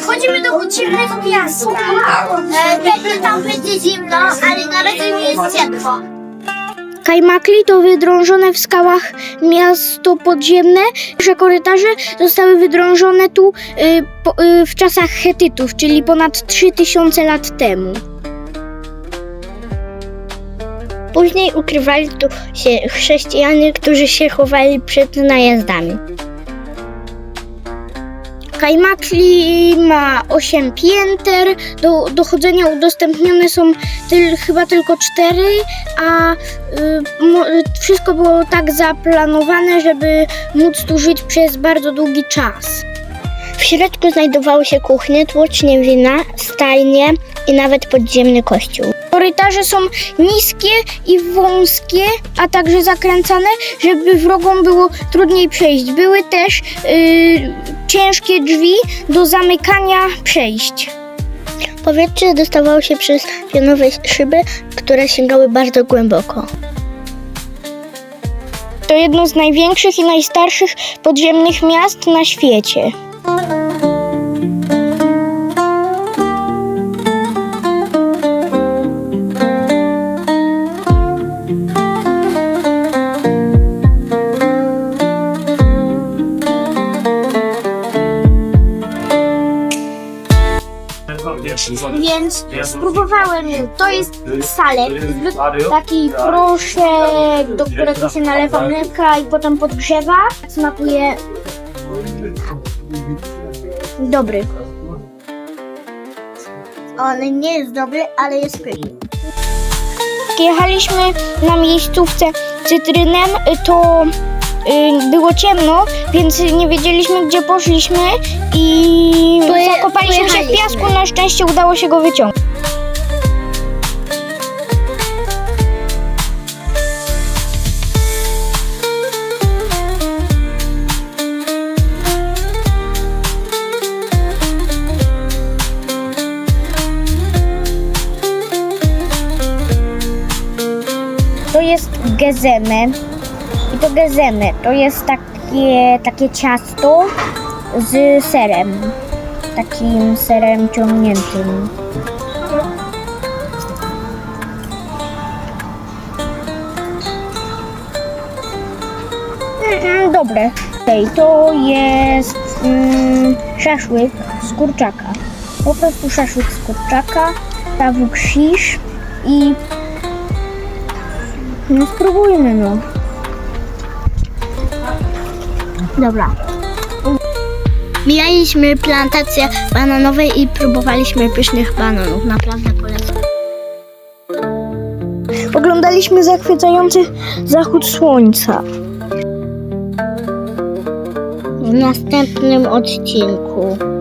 Wchodzimy do podziemnego miasta. E, Pewnie tam będzie zimno, ale na razie nie jest ciepło. Kajmakli to wydrążone w skałach miasto podziemne, że korytarze zostały wydrążone tu y, po, y, w czasach Hetytów, czyli ponad 3000 lat temu. Później ukrywali tu się chrześcijanie, którzy się chowali przed najazdami. Kajmakli ma 8 pięter, do dochodzenia udostępnione są tyl, chyba tylko 4, a y, wszystko było tak zaplanowane, żeby móc tu żyć przez bardzo długi czas. W środku znajdowały się kuchnie, tłocznie wina, stajnie i nawet podziemny kościół. Korytarze są niskie i wąskie, a także zakręcane, żeby wrogom było trudniej przejść. Były też y, ciężkie drzwi do zamykania przejść. Powietrze dostawało się przez pionowe szyby, które sięgały bardzo głęboko. To jedno z największych i najstarszych podziemnych miast na świecie. Więc spróbowałem, to jest salek, taki proszek, do którego się nalewa mleka i potem podgrzewa. Smakuje dobry. On nie jest dobry, ale jest pyszny. Jechaliśmy na miejscówce cytrynem, to y, było ciemno, więc nie wiedzieliśmy gdzie poszliśmy i Zakopaliśmy się w piasku. Na szczęście udało się go wyciągnąć. To jest gezeme. I to gezeme to jest takie, takie ciasto z serem. Takim serem ciągniętym. Mm, dobre. Okej, to jest mm, szaszłyk z kurczaka. Po prostu szaszłyk z kurczaka, tawuk shish i no spróbujmy no. Dobra. Mijaliśmy plantację bananowej i próbowaliśmy pysznych bananów. Naprawdę polecam. Oglądaliśmy zachwycający zachód słońca. W następnym odcinku.